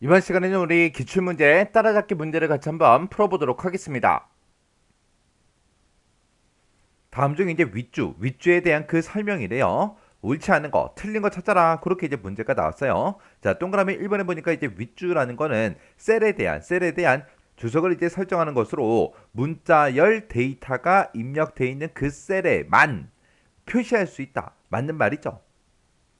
이번 시간에는 우리 기출문제 따라잡기 문제를 같이 한번 풀어보도록 하겠습니다. 다음 중 이제 윗줄, 윗줄에 대한 그 설명이래요. 옳지 않은 거, 틀린 거 찾아라. 그렇게 이제 문제가 나왔어요. 자, 동그라미 1번에 보니까 이제 윗줄라는 거는 셀에 대한, 셀에 대한 주석을 이제 설정하는 것으로 문자열 데이터가 입력되어 있는 그 셀에만 표시할 수 있다. 맞는 말이죠.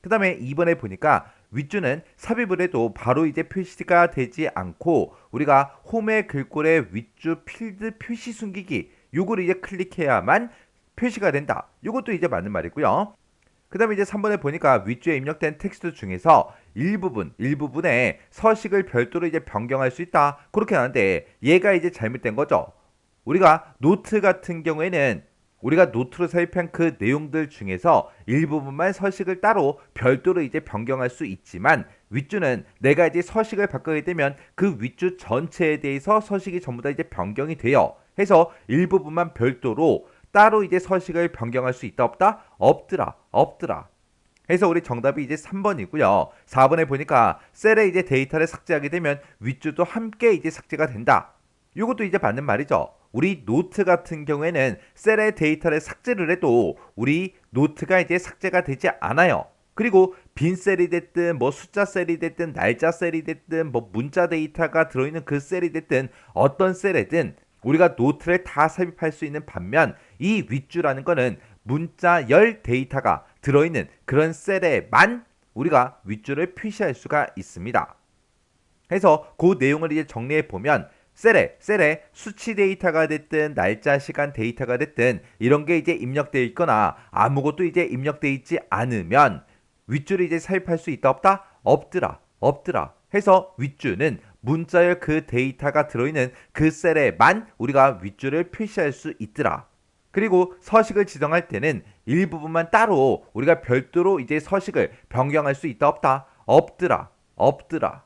그 다음에 2번에 보니까 윗줄은 삽입을 해도 바로 이제 표시가 되지 않고 우리가 홈의 글꼴의 윗줄 필드 표시 숨기기 요거를 이제 클릭해야만 표시가 된다. 요것도 이제 맞는 말이고요. 그 다음에 이제 3번에 보니까 윗줄에 입력된 텍스트 중에서 일부분, 일부분에 서식을 별도로 이제 변경할 수 있다. 그렇게 하는데 얘가 이제 잘못된 거죠. 우리가 노트 같은 경우에는 우리가 노트로 삽입한 그 내용들 중에서 일부분만 서식을 따로 별도로 이제 변경할 수 있지만 윗줄은 내가 이제 서식을 바꾸게 되면 그 윗줄 전체에 대해서 서식이 전부 다 이제 변경이 돼요. 해서 일부분만 별도로 따로 이제 서식을 변경할 수 있다 없다? 없더라. 없더라. 해서 우리 정답이 이제 3번이고요. 4번에 보니까 셀에 이제 데이터를 삭제하게 되면 윗줄도 함께 이제 삭제가 된다. 이것도 이제 맞는 말이죠. 우리 노트 같은 경우에는 셀의 데이터를 삭제를 해도 우리 노트가 이제 삭제가 되지 않아요. 그리고 빈 셀이 됐든 뭐 숫자 셀이 됐든 날짜 셀이 됐든 뭐 문자 데이터가 들어있는 그 셀이 됐든 어떤 셀에든 우리가 노트를 다 삽입할 수 있는 반면 이 윗줄라는 거는 문자 열 데이터가 들어있는 그런 셀에만 우리가 윗줄을 표시할 수가 있습니다. 해서 그 내용을 이제 정리해 보면 셀에 셀에 수치 데이터가 됐든 날짜 시간 데이터가 됐든 이런 게 이제 입력되어 있거나 아무것도 이제 입력되어 있지 않으면 윗줄을 이제 삽입할 수 있다 없다? 없더라 없더라 해서 윗줄은 문자열 그 데이터가 들어있는 그 셀에만 우리가 윗줄을 표시할 수 있더라. 그리고 서식을 지정할 때는 일부분만 따로 우리가 별도로 이제 서식을 변경할 수 있다 없다? 없더라 없더라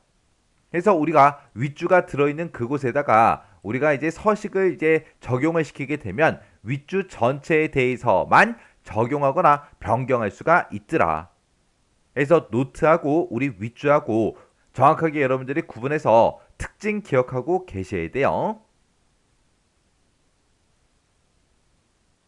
해서 우리가 윗주가 들어있는 그곳에다가 우리가 이제 서식을 이제 적용을 시키게 되면 윗주 전체에 대해서만 적용하거나 변경할 수가 있더라. 그래서 노트하고 우리 윗주하고 정확하게 여러분들이 구분해서 특징 기억하고 계셔야 돼요.